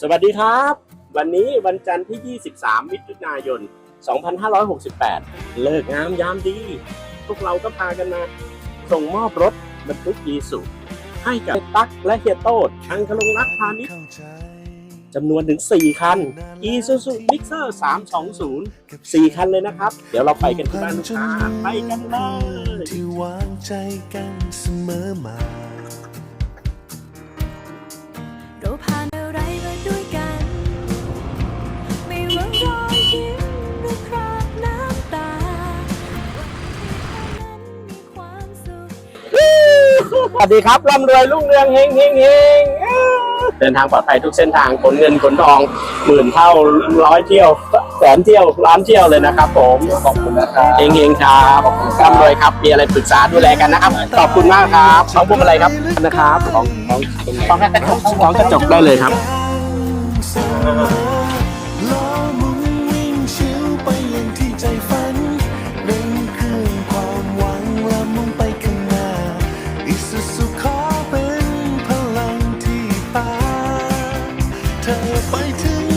สวัสดีครับ วันนี้วันจันทร์ที่ 23 มิถุนายน 2568 เลิกงามยามดี พวกเราก็พากันมาส่งมอบรถบรรทุกยีสุให้กับตั๊กและเฮียโต้ทางคลงรักพาณิชย์จำนวนถึง 4 คัน Isuzu Mixer 320 4 คันเลยนะครับ เดี๋ยวเราไปกันที่บ้านลูกค้าไปกันเลยที่วางใจกันเสมอมา สุขสวัสดีครับร่ำรวยรุ่งเรืองเฮงเฮงเฮงเดินทางปลอดภัยทุกเส้นทางขนเงินขนทองหมื่นเท่าร้อยเที่ยวแสนเที่ยวล้านเที่ยวเลยนะครับ ผมขอบคุณนะครับเฮงเฮงครับร่ำรวยครับมีอะไรปรึกษาดูแลกันนะครับขอบคุณมากครับของพวงอะไรครับนะครับของของของของกระจกได้เลยครับเสมอ สุขขอเป็นพลังที่ฟ้าเธอไปถึง